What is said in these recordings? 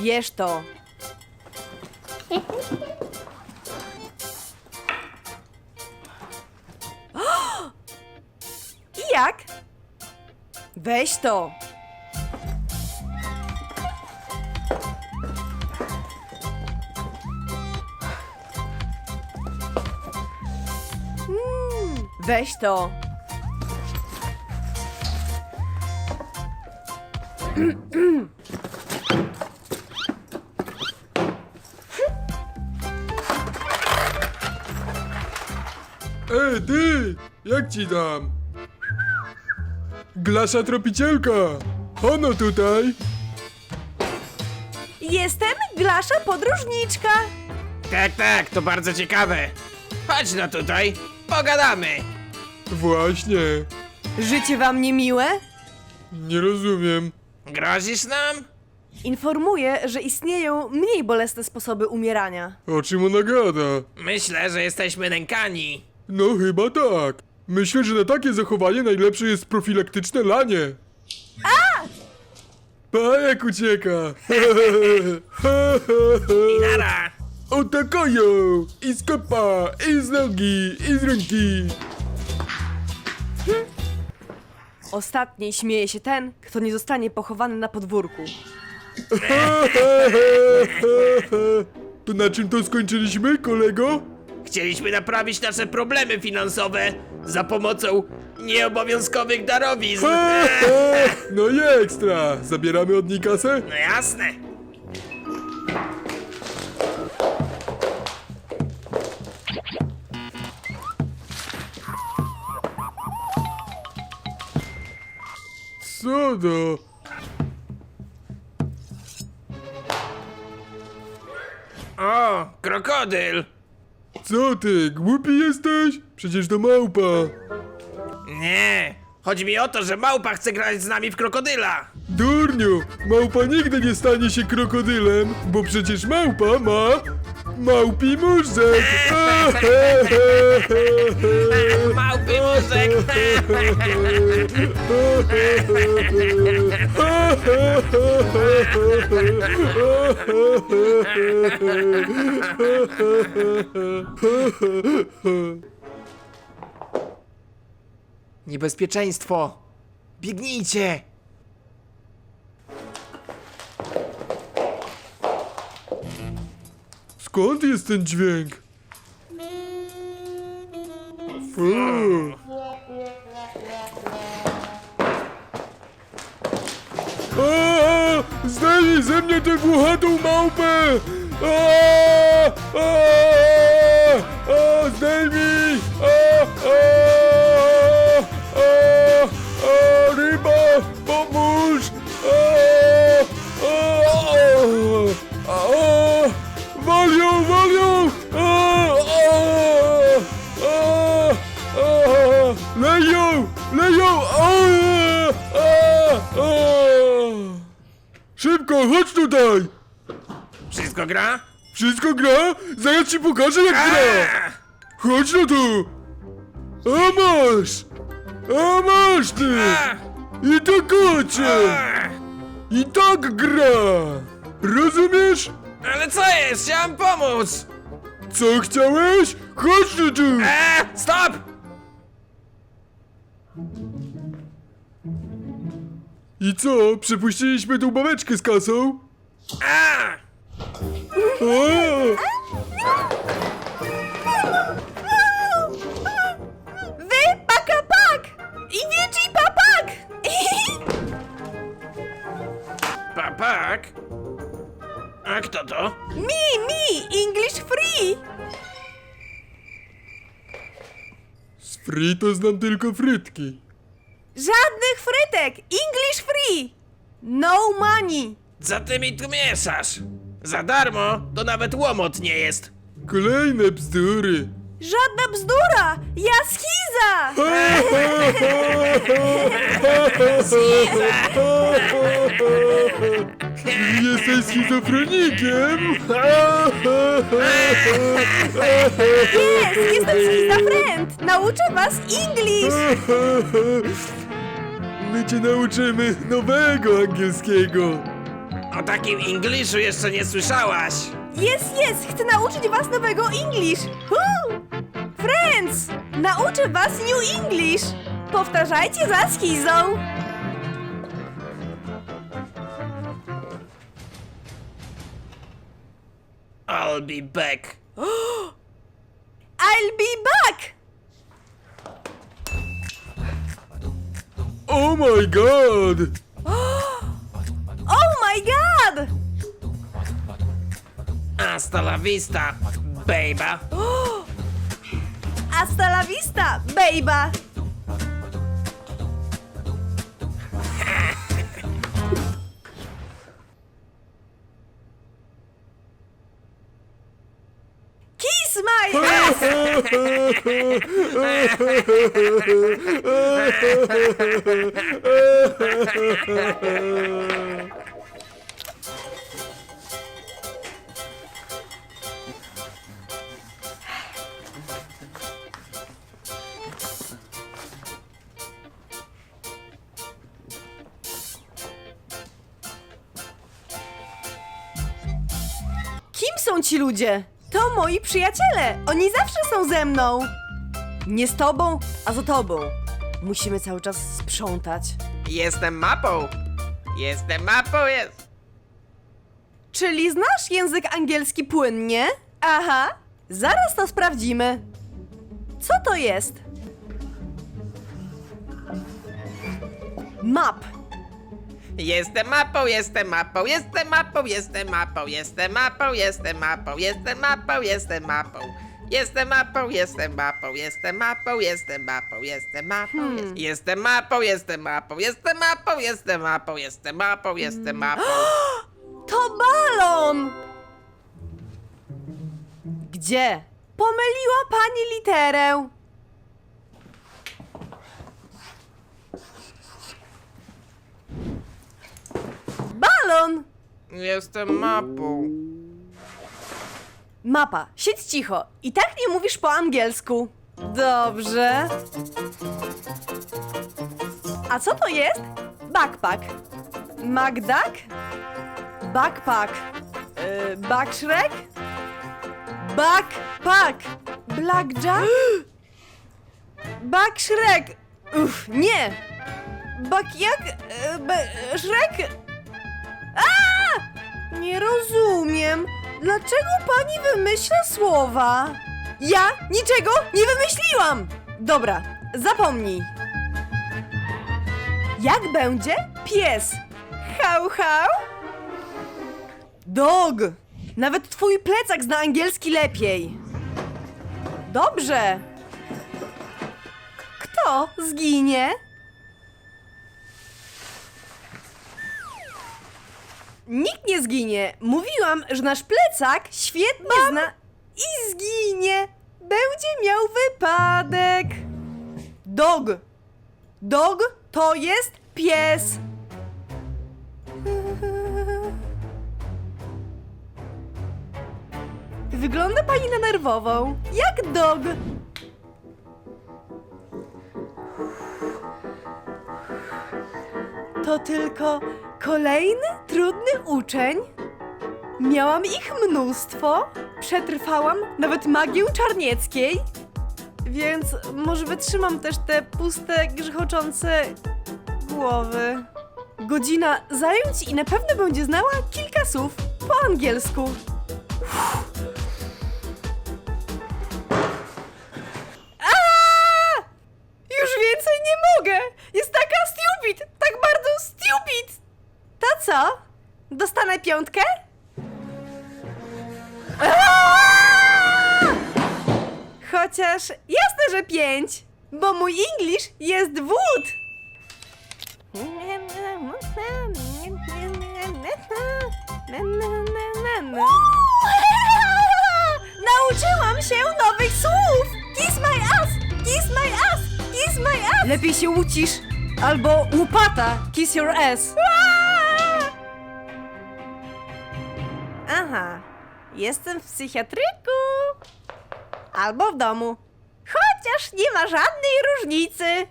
Bierz to. I jak? Weź to. Mm, Weź to. Ej, ty! Jak ci dam? Glasza tropicielka! Ono tutaj! Jestem Glasza podróżniczka. Tak, tak, to bardzo ciekawe. Chodź no tutaj, pogadamy. Właśnie! Życie wam niemiłe? Nie rozumiem. Grozisz nam? Informuję, że istnieją mniej bolesne sposoby umierania. O czym ona gada? Myślę, że jesteśmy nękani. No chyba tak. Myślę, że na takie zachowanie najlepsze jest profilaktyczne lanie. A! Pa jak ucieka! I nara. Otakają! I z kopa, i z nogi, i z ręki! Ostatniej śmieje się ten, kto nie zostanie pochowany na podwórku. To na czym to skończyliśmy, kolego? Chcieliśmy naprawić nasze problemy finansowe za pomocą nieobowiązkowych darowizn. No i ekstra! Zabieramy od niej kasę? No jasne. Co do? O, krokodyl. Co ty, głupi jesteś? Przecież to małpa. Nie, chodzi mi o to, że małpa chce grać z nami w krokodyla. Durniu, małpa nigdy nie stanie się krokodylem, bo przecież małpa ma małpi mózg. Małpy mózek. Niebezpieczeństwo. Biegnijcie. Skąd jest ten dźwięk? Fu. A, zdejmij ze mnie tę włochatą małpę! A, a, a, zdejmij! A, a, tutaj! Wszystko gra? Wszystko gra? Zaraz ci pokażę jak gra! Chodź no tu! A masz! A masz ty! I to kocie! I tak gra! Rozumiesz? Ale co jest? Chciałem pomóc! Co chciałeś? Chodź no tu! Eee, stop! I co? Przepuściliśmy tą babeczkę z kasą? A! Wy pakapak! I wiedzi papak! Papak? A kto to? mi, mi, English free! Z free to znam tylko frytki. Żadnych frytek! English free! No money! Co ty mi tu mieszasz? Za darmo to nawet łomot nie jest. Kolejne bzdury. Żadna bzdura! Ja schiza! Jesteś schizofrenikiem? Jest, jestem schiza friend! Nauczę was English! My cię nauczymy nowego angielskiego. O takim Englishu jeszcze nie słyszałaś. Jest, jest! Chcę nauczyć was nowego English! Woo! Friends! Nauczę was New English! Powtarzajcie za schizą! I'll be back. I'll be back! Oh my god! Oh my god! Hasta la vista, baby. Hasta la vista, baby! Kiss my ass! są ci ludzie? To moi przyjaciele. Oni zawsze są ze mną. Nie z tobą, a za tobą. Musimy cały czas sprzątać. Jestem mapą. Jestem mapą, jest. Czyli znasz język angielski płynnie? Aha, zaraz to sprawdzimy. Co to jest? Map. Jestem mapą, jestem mapą, jestem mapą, jestem mapą, jestem mapą, jestem mapą, jestem mapą, jestem mapą. Jestem mapą, jestem mapą, jestem mapą, jestem mapą, jestem mapą, jest- jestem mapą, jestem mapą, jestem mapą, jestem mapą, jestem mapą, jestem mapą. To balon! Gdzie? Pomyliła pani literę. Balon! Jestem mapą. Mapa, siedź cicho. I tak nie mówisz po angielsku. Dobrze. A co to jest? Backpack. Magdak? Backpack. Yy, Backshrek? Backpack. Blackjack? Backshrek. Uff, nie. Back jak? Yy, be- Shrek? Nie rozumiem. Dlaczego pani wymyśla słowa? Ja niczego nie wymyśliłam! Dobra, zapomnij. Jak będzie? Pies. Hał, hał? Dog. Nawet twój plecak zna angielski lepiej. Dobrze. Kto zginie? Nikt nie zginie. Mówiłam, że nasz plecak świetnie zna... I zginie. Będzie miał wypadek. Dog. Dog to jest pies. Wygląda pani na nerwową. Jak dog. To tylko kolejny trudny uczeń? Miałam ich mnóstwo, przetrwałam nawet magię czarnieckiej, więc może wytrzymam też te puste, grzechoczące głowy. Godzina zająć i na pewno będzie znała kilka słów po angielsku. Aaa! Dostanę piątkę? Chociaż jasne, że pięć, bo mój English jest wód. Nauczyłam się nowych słów! Kiss my ass! Kiss my ass! Kiss my ass! Lepiej się ucisz, albo łupata! Kiss your ass! Jestem w psychiatryku. Albo w domu. Chociaż nie ma żadnej różnicy.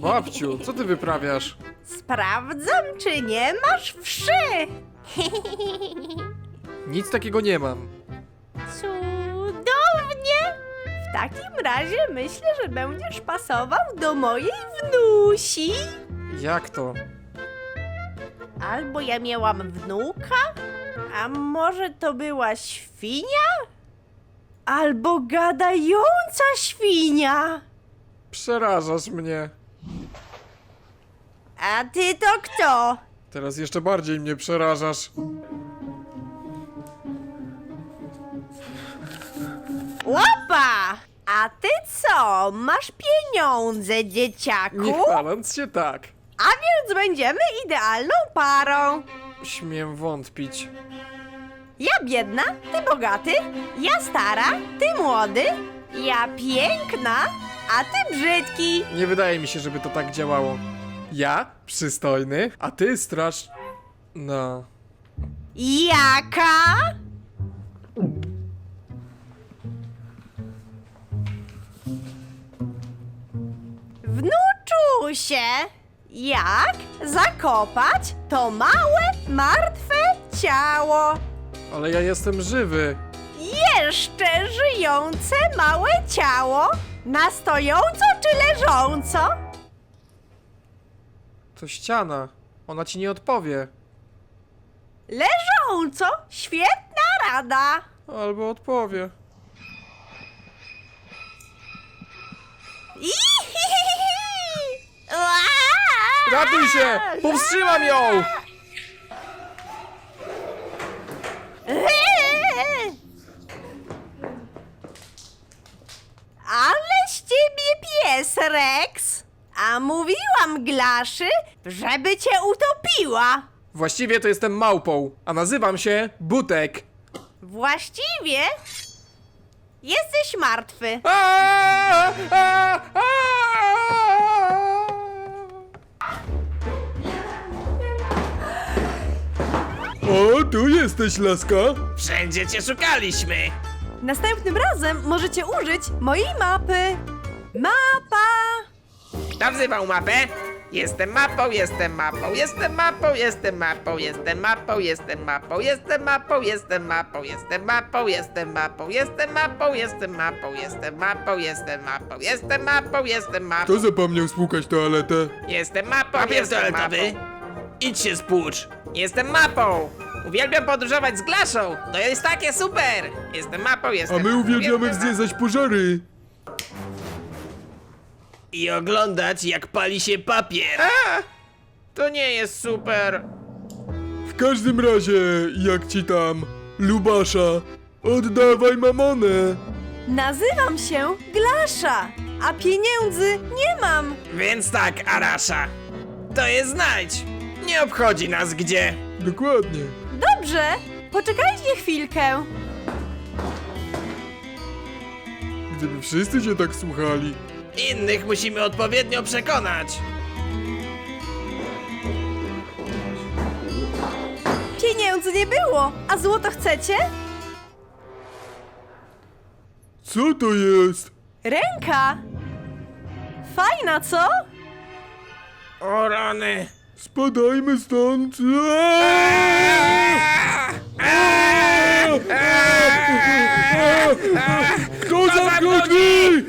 Babciu, co ty wyprawiasz? Sprawdzam, czy nie masz wszy. Nic takiego nie mam. Cudownie! W takim razie myślę, że będziesz pasował do mojej wnusi. Jak to? Albo ja miałam wnuka? A może to była świnia? Albo gadająca świnia? Przerażasz mnie. A ty to kto? Teraz jeszcze bardziej mnie przerażasz. Łopa! A ty co? Masz pieniądze, dzieciaku? Nie chwaląc się tak. A więc będziemy idealną parą. Śmiem wątpić. Ja biedna, ty bogaty, ja stara, ty młody, ja piękna, a ty brzydki. Nie wydaje mi się, żeby to tak działało. Ja przystojny, a ty strasz... No. Jaka? Wnuczusie, jak zakopać to małe, martwe ciało? Ale ja jestem żywy. Jeszcze żyjące małe ciało? Na stojąco czy leżąco? To ściana. Ona ci nie odpowie. Leżąco? Świetna rada! Albo odpowie. Ihihihi! Ua! Ratuj się! Powstrzymam ją! Ale z ciebie pies, Rex! A mówiłam Glaszy, żeby cię utopiła! Właściwie to jestem małpą, a nazywam się Butek. Właściwie jesteś martwy. Aaaa! Aaaa! Aaaa! O, tu jesteś, laska. Wszędzie cię szukaliśmy! Następnym razem możecie użyć mojej mapy. Mapa! Kto wzywał mapę? Jestem mapą, jestem mapą, jestem mapą, jestem mapą, jestem mapą, jestem mapą, jestem mapą, jestem mapą, jestem mapą, jestem mapą, jestem mapą, jestem mapą, jestem mapą, jestem mapą, jestem mapą, jestem mapą, Kto zapomniał spłukać toaletę? jestem mapą, Papier jestem toaletowy. mapą, Idź się spłucz. jestem mapą. Uwielbiam podróżować z Glaszą, to jest takie super. Jestem mapą, A jestem my mapą, uwielbiamy jestem mapą. wzniecać pożary. I oglądać jak pali się papier. A, to nie jest super. W każdym razie, jak ci tam, Lubasza, oddawaj mamonę. Nazywam się Glasza, a pieniędzy nie mam. Więc tak, Arasza. To je znajdź. Nie obchodzi nas gdzie. Dokładnie. Dobrze, poczekajcie chwilkę. Gdyby wszyscy się tak słuchali. Innych musimy odpowiednio przekonać. Pieniędzy nie było, a złoto chcecie? Co to jest? Ręka! Fajna, co? O rany. Spadajmy stąd. Aaaa! Kto zamknął drzwi?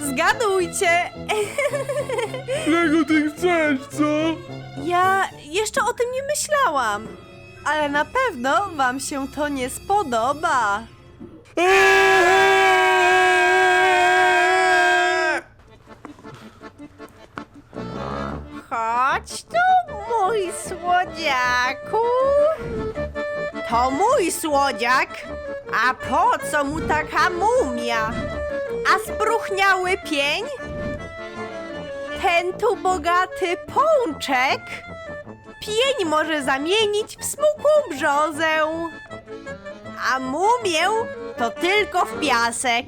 Zgadujcie! Czego ty chcesz, co? Ja jeszcze o tym nie myślałam, ale na pewno wam się to nie spodoba. Chodź tu, mój słodziaku. To mój słodziak. A po co mu taka mumia? A spruchniały pień? Ten tu bogaty pączek pień może zamienić w smukłą brzozę. A mumię to tylko w piasek.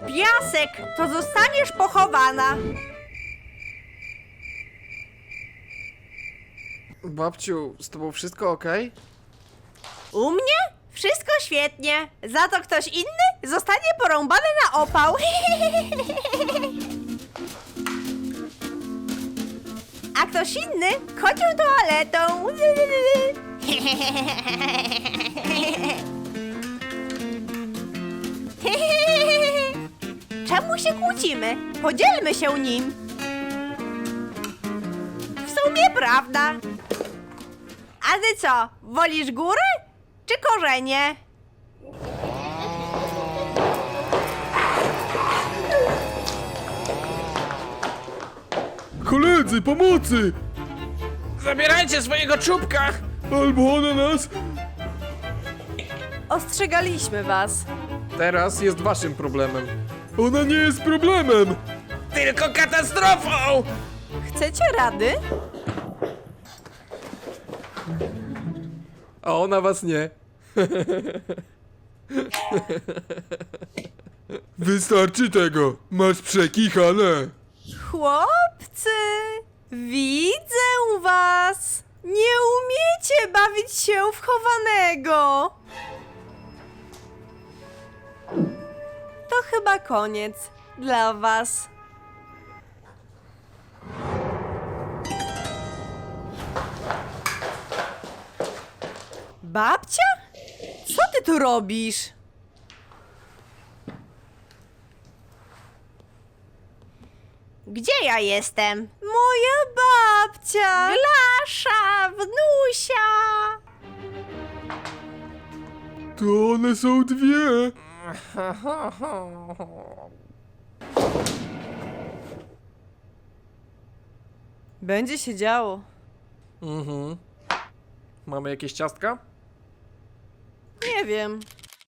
W piasek to zostaniesz pochowana. Babciu, z tobą wszystko ok? U mnie Wszystko świetnie. Za to ktoś inny zostanie porąbany na opał. A ktoś inny chodził toaletą. Czemu się kłócimy? Podzielmy się nim. W sumie prawda. A ty co, wolisz góry czy korzenie? Koledzy, pomocy! Zabierajcie swojego czubka! Albo ona nas... Ostrzegaliśmy was. Teraz jest waszym problemem. Ona nie jest problemem! Tylko katastrofą! Chcecie rady? A ona was nie. Wystarczy tego. Masz przekichane. Chłopcy, widzę was. Nie umiecie bawić się w chowanego. To chyba koniec dla was. Babcia? Co ty tu robisz? Gdzie ja jestem? Moja babcia! Glasza, wnusia! To one są dwie. Będzie się działo. Mhm. Mamy jakieś ciastka? Nie wiem.